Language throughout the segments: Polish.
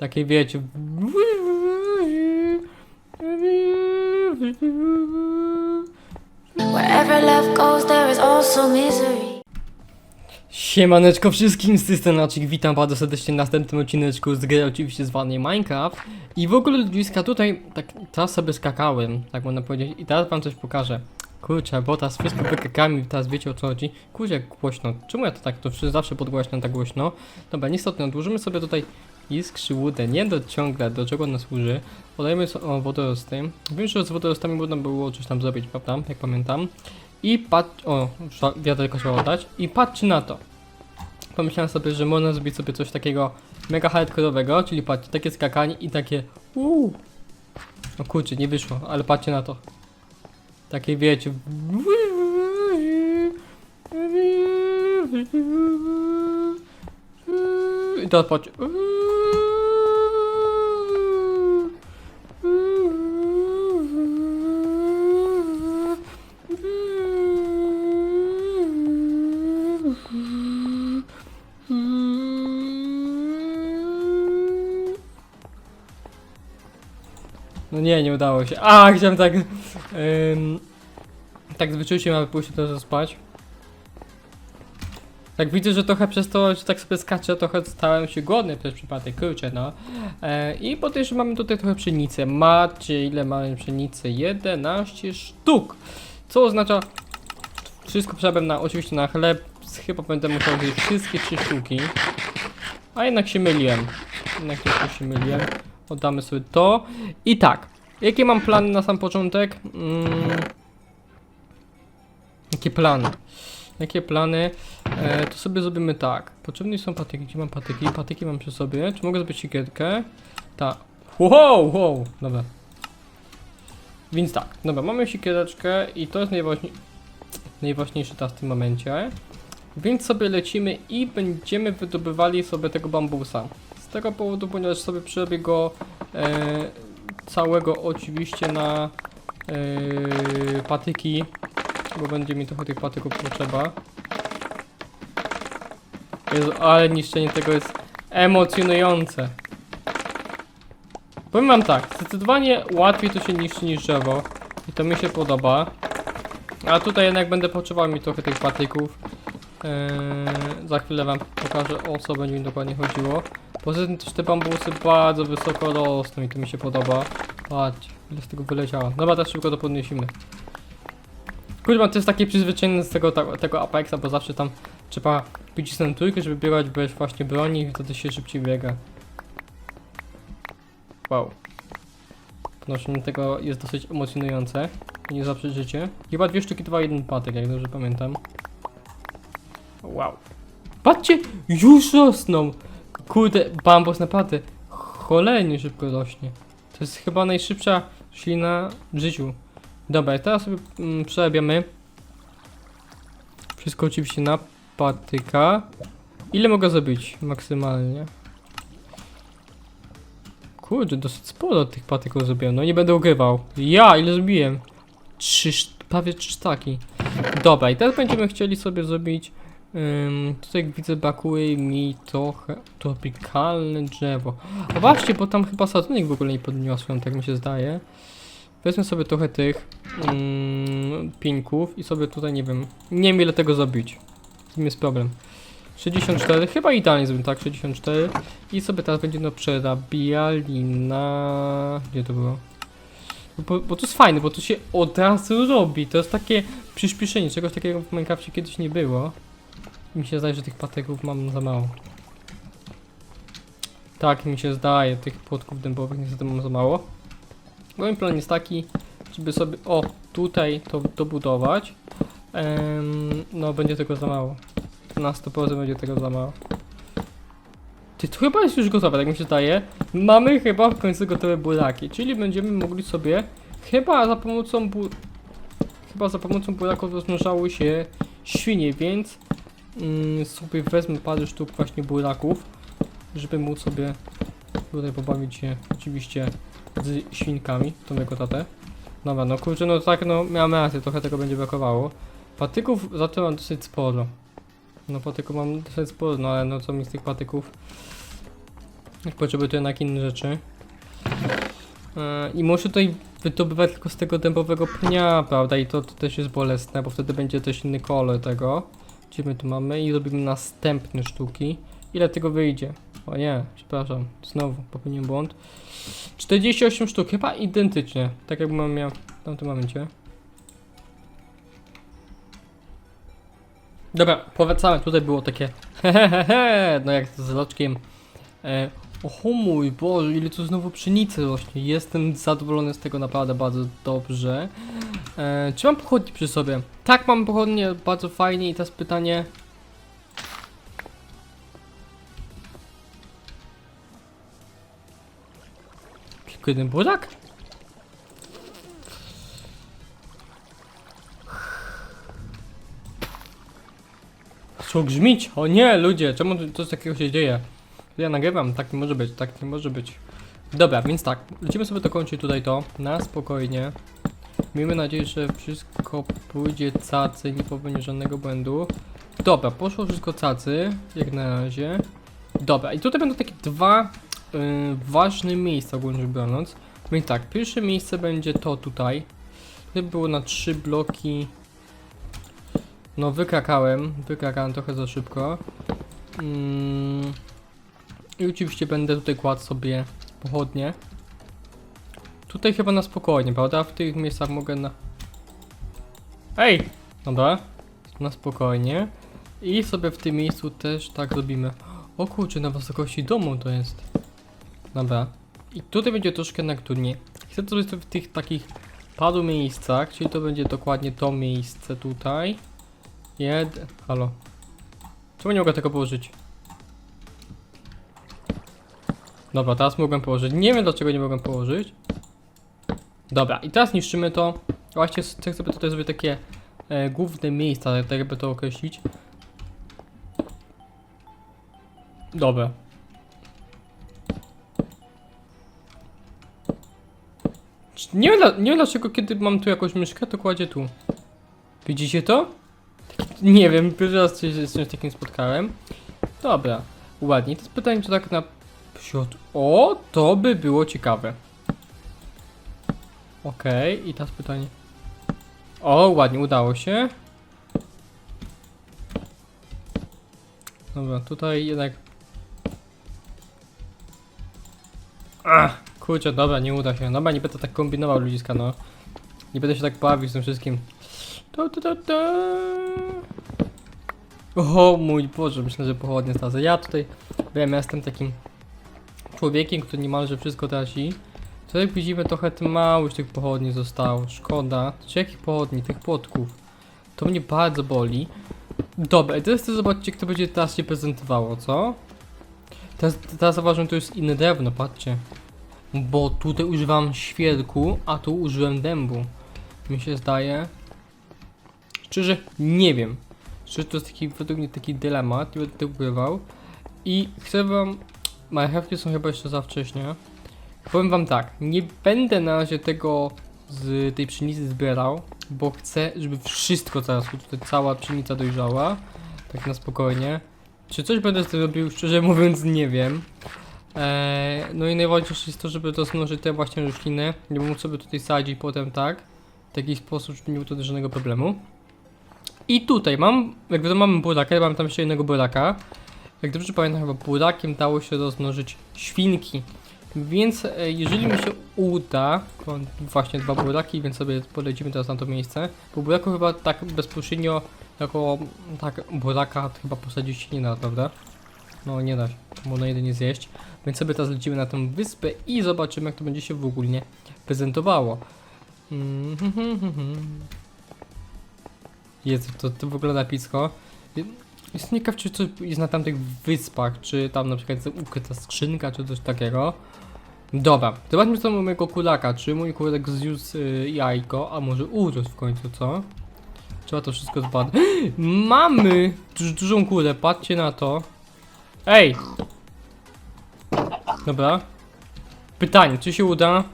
Takie wiecie. Wherever love goes, there is also misery. Siemaneczko wszystkim, z tej strony witam bardzo serdecznie w następnym odcineczku z gry oczywiście zwanej Minecraft. I w ogóle ludziska tutaj, tak teraz sobie skakałem, tak można powiedzieć. I teraz wam coś pokażę. Kurczę, bo teraz wszystko wykakami, teraz wiecie o co chodzi. Kurczę, jak głośno, czemu ja to tak, to zawsze podgłaśniam tak głośno? Dobra, niestety, odłożymy sobie tutaj iskrzy łudę, nie do ciągle, do czego ona służy Podajmy sobie o, wodorosty Wiem, że z wodorostami można było coś tam zrobić, prawda, jak pamiętam i patrz, o, wiaderko trzeba oddać i patrzcie na to pomyślałem sobie, że można zrobić sobie coś takiego mega hardkorowego, czyli patrzcie, takie skakanie i takie uuu. No kurczę, nie wyszło, ale patrzcie na to. Takie wiecie. I teraz patrzcie. Nie, nie udało się. A, chciałem tak. Ym, tak z wyczuciem, aby pójść to spać. Tak widzę, że trochę przez to, że tak sobie skaczę, trochę stałem się głodny przez przypadek, kurczę no. E, I po też mamy tutaj trochę pszenicy. Macie, ile mamy pszenicy? 11 sztuk. Co oznacza wszystko przerabiam na, oczywiście na chleb. Chyba będę musiał zjeść wszystkie trzy sztuki. A jednak się myliłem. Jednak się myliłem. Oddamy sobie to. I tak. Jakie mam plany na sam początek? Mm, jakie plany? Jakie plany? E, to sobie zrobimy tak. Potrzebne są patyki. Gdzie mam patyki? Patyki mam przy sobie. Czy mogę zrobić siekierkę? Tak. Wow, wow. Dobra. Więc tak. Dobra, mamy siekiereczkę i to jest najważniej... najważniejszy teraz w tym momencie. Więc sobie lecimy i będziemy wydobywali sobie tego bambusa. Z tego powodu, ponieważ sobie przerobię go e, całego oczywiście na e, patyki, bo będzie mi trochę tych patyków potrzeba. Jezu, ale niszczenie tego jest emocjonujące. Powiem wam tak, zdecydowanie łatwiej to się niszczy niż drzewo i to mi się podoba. A tutaj jednak będę potrzebował mi trochę tych patyków. Eee, za chwilę wam pokażę o co będzie mi dokładnie chodziło. Poza tym też te bambusy bardzo wysoko rosną i to mi się podoba. Patrz, ile z tego wyleciało. Dobra, teraz szybko to podniesiemy. Kurwa, to jest takie przyzwyczajenie z tego, tego Apexa, bo zawsze tam trzeba przycisnąć trójkę, żeby biegać bez właśnie broni i wtedy się szybciej biega. Wow. Podnoszenie tego jest dosyć emocjonujące. Nie zawsze życie. Chyba dwie sztuki, dwa, jeden patyk, jak dobrze pamiętam. Wow. Patrzcie, już rosną! Kurde, bambus naprawdę cholernie szybko rośnie. To jest chyba najszybsza roślina w życiu. Dobra, teraz sobie mm, przerabiamy. Wszystko oczywiście na patyka. Ile mogę zrobić maksymalnie? Kurde, dosyć sporo tych patyków zrobiłem. No nie będę ukrywał. Ja, ile zrobiłem? Trzy, prawie trzy staki. Dobra, i teraz będziemy chcieli sobie zrobić Ym, tutaj jak widzę brakuje mi trochę tropikalne drzewo. A właśnie, bo tam chyba sadzonek w ogóle nie podniosłem, tak mi się zdaje. Wezmę sobie trochę tych ym, pieńków i sobie tutaj nie wiem, nie wiem ile tego zrobić. Z tym jest problem. 64, chyba idealnie zrobię tak, 64 i sobie teraz będziemy przerabiali na... gdzie to było? Bo, bo to jest fajne, bo to się od razu robi, to jest takie przyspieszenie, czegoś takiego w Minecrafcie kiedyś nie było. Mi się zdaje, że tych patyków mam za mało. Tak, mi się zdaje, tych płotków dębowych niestety mam za mało. Moim plan jest taki, żeby sobie, o, tutaj to dobudować. Em, no, będzie tego za mało. Na 100% będzie tego za mało. Ty, to chyba jest już gotowe, tak mi się zdaje. Mamy chyba w końcu gotowe buraki, czyli będziemy mogli sobie, chyba za pomocą bu... Chyba za pomocą buraków rozmnażały się świnie, więc mm, sobie wezmę parę sztuk właśnie buraków, żeby móc sobie tutaj pobawić się oczywiście z świnkami, tą jako tatę. Dobra, no kurczę, no tak, no miałem rację, trochę tego będzie brakowało. Patyków za to mam dosyć sporo. No patyków mam dosyć sporo, no ale no co mi z tych patyków? Potrzebuję to jednak inne rzeczy. E, I muszę tutaj wydobywać tylko z tego dębowego pnia, prawda? I to, to też jest bolesne, bo wtedy będzie też inny kolor tego. Gdzie my tu mamy? I robimy następne sztuki. Ile tego wyjdzie? O nie, przepraszam, znowu popełniłem błąd. 48 sztuk, chyba identycznie, tak jakbym miał w tamtym momencie. Dobra, powracamy, tutaj było takie hehehe, no jak z loczkiem. E, o mój Boże, ile tu znowu pszenicy rośnie. Jestem zadowolony z tego naprawdę bardzo dobrze. E, czy mam pochodnie przy sobie? Tak, mam pochodnie, bardzo fajnie i teraz pytanie... Tylko jeden burak? Co grzmić? O nie, ludzie, czemu to- takiego się dzieje? Ja nagrywam, tak nie może być, tak nie może być. Dobra, więc tak, lecimy sobie dokończyć tutaj to, na spokojnie. Miejmy nadzieję, że wszystko pójdzie cacy, nie popełni żadnego błędu. Dobra, poszło wszystko cacy, jak na razie. Dobra, i tutaj będą takie dwa y, ważne miejsca ogólnie rzecz biorąc. Więc tak, pierwsze miejsce będzie to tutaj. To było na trzy bloki. No wykrakałem, wykrakałem trochę za szybko. Mm. I oczywiście będę tutaj kładł sobie pochodnie. Tutaj chyba na spokojnie, prawda? W tych miejscach mogę na... Ej! Dobra. Na spokojnie. I sobie w tym miejscu też tak zrobimy. O kurczę, na wysokości domu to jest. Dobra. I tutaj będzie troszkę na trudniej. Chcę to zrobić w tych takich paru miejscach, czyli to będzie dokładnie to miejsce tutaj. Jed... Halo. Czemu nie mogę tego położyć? Dobra, teraz mogłem położyć. Nie wiem dlaczego nie mogłem położyć. Dobra, i teraz niszczymy to. Właśnie chcę sobie tutaj zrobić takie e, główne miejsca, tak jakby to określić. Dobra. Nie wiem, nie wiem dlaczego kiedy mam tu jakąś myszkę, to kładzie tu. Widzicie to? Nie wiem, pierwszy raz się z czymś takim spotkałem. Dobra, ładnie. To jest pytanie, czy tak na O, to by było ciekawe. Okej, i teraz pytanie. O, ładnie, udało się. Dobra, tutaj jednak... Ach, kurczę, dobra, nie uda się. Dobra, nie będę tak kombinował ludziska, no. Nie będę się tak bawił z tym wszystkim. O mój Boże, myślę, że pochodnie stazę. Ja tutaj wiem, ja jestem takim człowiekiem, który niemalże wszystko traci. To jak widzimy, trochę mało już tych pochodni zostało. Szkoda. Czy jakich pochodni? Tych płotków. To mnie bardzo boli. Dobra, teraz chcę zobaczyć, jak to będzie teraz się prezentowało, co? Teraz, teraz zauważyłem, to jest inne drewno, patrzcie. Bo tutaj używam świerku, a tu użyłem dębu. Mi się zdaje. Szczerze, nie wiem. Szczerze, to jest taki, według mnie taki dylemat, nie będę ukrywał. I chcę wam... Marchewki są chyba jeszcze za wcześnie. Powiem wam tak, nie będę na razie tego z tej pszenicy zbierał, bo chcę, żeby wszystko teraz, tutaj cała pszenica dojrzała, tak na spokojnie. Czy coś będę z tym robił, szczerze mówiąc nie wiem. Eee, no i najważniejsze jest to, żeby rozmnożyć te właśnie rośliny, nie mógł sobie tutaj sadzić potem tak, w taki sposób, żeby nie było to żadnego problemu. I tutaj mam, jak wiadomo mamy buraka, mam tam jeszcze jednego buraka. Jak dobrze pamiętam, chyba burakiem dało się rozmnożyć świnki. Więc e, jeżeli mi się uda, mam właśnie dwa buraki, więc sobie polecimy teraz na to miejsce. Bo buraku chyba tak bezpośrednio jako tak buraka chyba posadzić się nie da, prawda? No nie da się, bo na jedynie zjeść. Więc sobie teraz lecimy na tę wyspę i zobaczymy jak to będzie się w ogóle prezentowało. Mm, hmm, hmm. Jezu, to, to wygląda picko. Jestem ciekaw, czy coś jest na tamtych wyspach, czy tam na przykład jest ukryta skrzynka, czy coś takiego. Dobra, zobaczmy co u mojego kulaka, czy mój kulak zniósł y, jajko, a może urósł w końcu, co? Trzeba to wszystko zbadać. Mamy duż, dużą kulę, patrzcie na to. Ej! Dobra. Pytanie, czy się uda?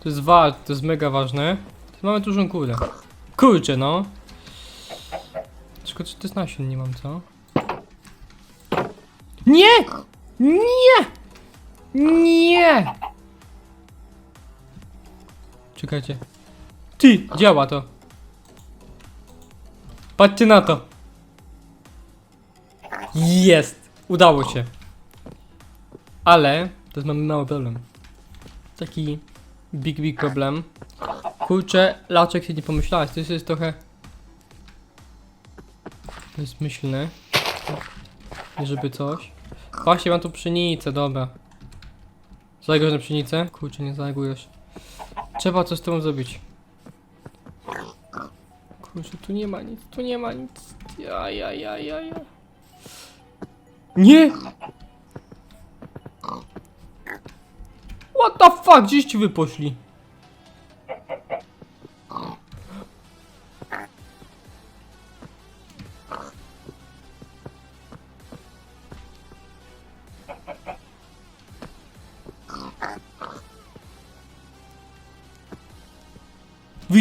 To jest wa to jest mega ważne. Mamy dużą kulę. Kurczę, no. Że to jest nasion, nie mam co? Nie! Nie! Nie! Czekajcie. Ty, działa to. Patrzcie na to. Jest! Udało się. Ale, teraz mamy mały problem. Taki big, big problem. Kurczę, Laczek się nie pomyślałeś, to jest trochę... To jest myślne. Nie żeby coś. Właśnie mam tu pszenicę, dobra. Zalegujesz na pszenicę? Kurczę, nie zalegujesz. Trzeba coś z tym zrobić. Kurczę, tu nie ma nic, tu nie ma nic. Ja, ja, ja, ja, ja. Nie! What the fuck? Gdzieś ci wy poszli?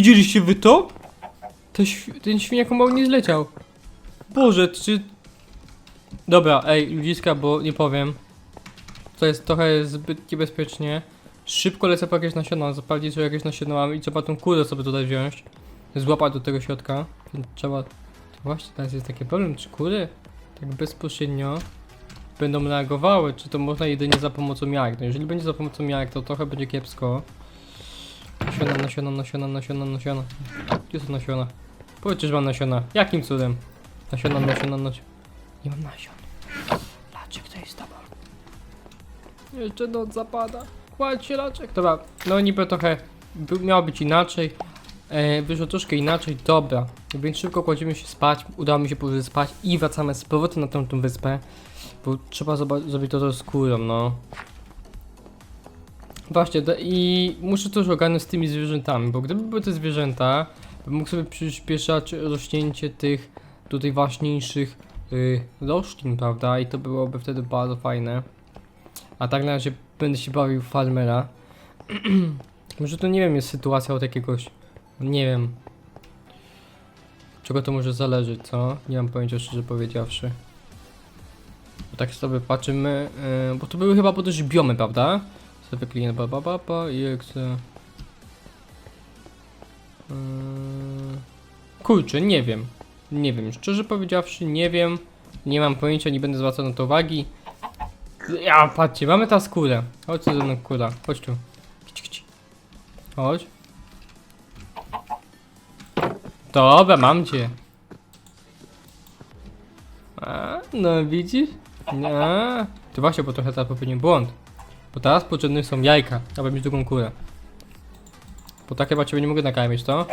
Widzieliście wy to? Ten, świ- ten świniak mało nie zleciał. Boże, czy... Dobra, ej, ludziska, bo nie powiem. To jest trochę zbyt niebezpiecznie. Szybko lecę po jakieś nasiona, zapalić sobie jakieś nasiona mam i trzeba tą kurę sobie tutaj wziąć. Złapać do tego środka. Trzeba... To właśnie teraz jest taki problem, czy kury tak bezpośrednio będą reagowały, czy to można jedynie za pomocą jajek. No jeżeli będzie za pomocą jajek, to trochę będzie kiepsko. Nasiona, nasiona, nasiona, nasiona, nasiona. Gdzie są nasiona? Powiedzcie, że mam nasiona. Jakim cudem? Nasiona, nasiona, nasiona. Nie mam nasion. Laczek, to jest z tobą. Jeszcze noc zapada. Kładź się, Laczek. Dobra, no niby trochę miało być inaczej. E, wyszło troszkę inaczej, dobra. Więc szybko kładziemy się spać. Udało mi się spać i wracamy z powrotem na tą, tą wyspę. Bo trzeba zrobić to z skórą, no. Właśnie, i muszę też ogarnąć z tymi zwierzętami, bo gdyby były te zwierzęta, bym mógł sobie przyspieszać rośnięcie tych tutaj ważniejszych y, roślin, prawda? I to byłoby wtedy bardzo fajne. A tak na razie będę się bawił w farmera. może to nie wiem, jest sytuacja od jakiegoś. Nie wiem. Czego to może zależeć, co? Nie mam pojęcia szczerze powiedziawszy. Bo tak sobie patrzymy, y, bo to były chyba też biomy, prawda? Sobie klient ba ba ba i exe. Yy... Kurczę, nie wiem. Nie wiem, szczerze powiedziawszy, nie wiem. Nie mam pojęcia, nie będę zwracał na to uwagi. Ja, patrzcie, mamy ta skórę. Chodź ze mną, kura. Chodź tu. Chodź. Dobra, mam cię. A, no widzisz? Nie. Ty właśnie, bo trochę teraz popełniłem błąd. Bo teraz potrzebne są jajka, aby mieć drugą kurę. Bo tak chyba ciebie nie mogę nakarmić, to?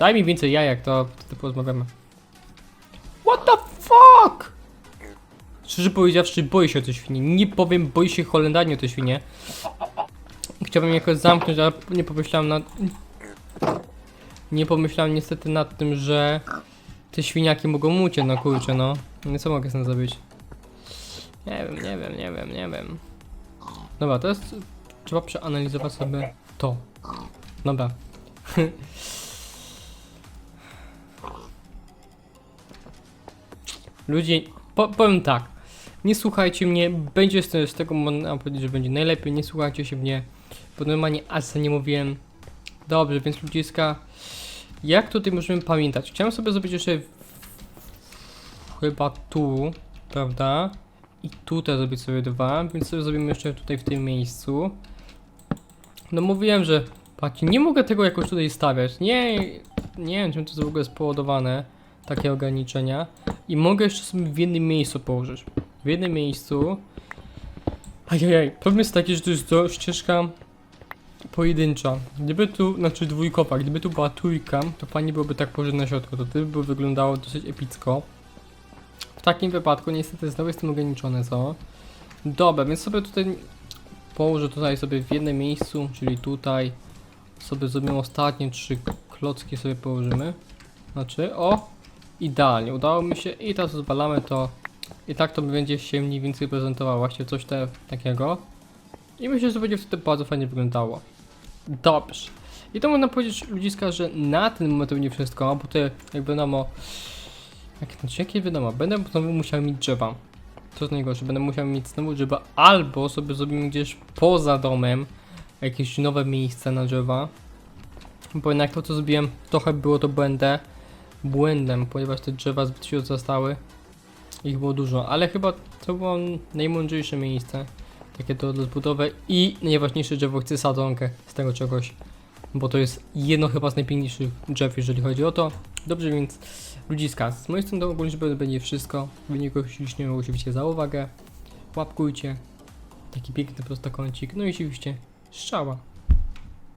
Daj mi więcej jajek, to wtedy porozmawiamy. What the fuck? Szczerze powiedziawszy, boję się o te świnie. Nie powiem, boję się Holendarnie o te świnie. Chciałbym jakoś zamknąć, ale nie pomyślałem nad... Nie pomyślałem niestety nad tym, że te świniaki mogą uciec, no kurczę, no. Nie co mogę z tym zrobić? Nie wiem, nie wiem, Dobra, teraz trzeba przeanalizować sobie to. Dobra. Ludzie, po, powiem tak. Nie słuchajcie mnie, będzie z, tego można powiedzieć, że będzie najlepiej. Nie słuchajcie się mnie, bo normalnie asa nie mówiłem. Dobrze, więc ludziska, jak tutaj możemy pamiętać? Chciałem sobie zrobić jeszcze chyba tu, prawda? I tutaj zrobić sobie dwa, więc sobie zrobimy jeszcze tutaj w tym miejscu. No mówiłem, że patrzcie, nie mogę tego jakoś tutaj stawiać. Nie, nie wiem czym to w ogóle jest spowodowane, takie ograniczenia. I mogę jeszcze sobie w jednym miejscu położyć. W jednym miejscu. Ajajaj, problem jest taki, że to jest to ścieżka pojedyncza. Gdyby tu, znaczy dwójkowa, gdyby tu była trójka, to fajnie byłoby tak położyć na środku, to by wyglądało dosyć epicko. Takim wypadku niestety znowu jestem ograniczony, co? Dobra, więc sobie tutaj położę tutaj sobie w jednym miejscu, czyli tutaj sobie zrobimy ostatnie trzy klocki sobie położymy. Znaczy, o! Idealnie, udało mi się i teraz rozwalamy to i tak to będzie się mniej więcej prezentowało, właśnie coś te, takiego. I myślę, że będzie wtedy bardzo fajnie wyglądało. Dobrze. I to można powiedzieć ludziska, że na ten moment nie wszystko, bo to jak wiadomo, jak, znaczy jakie wiadomo, będę znowu musiał mieć drzewa. to jest najgorsze. Będę musiał mieć znowu drzewa, albo sobie zrobimy gdzieś poza domem jakieś nowe miejsce na drzewa. Bo jednak to, co zrobiłem, trochę było to błędem, błędem, ponieważ te drzewa zbyt się zostały. Ich było dużo, ale chyba to było najmądrzejsze miejsce. Takie to do zbudowy i najważniejsze drzewo, chcę sadzonkę z tego czegoś. Bo to jest jedno chyba z najpiękniejszych drzew, jeżeli chodzi o to. Dobrze, więc ludziska, z mojej strony to ogólnie będzie wszystko. Wyniku ślicznie oczywiście za uwagę. Łapkujcie. Taki piękny prostokącik. No i oczywiście strzała.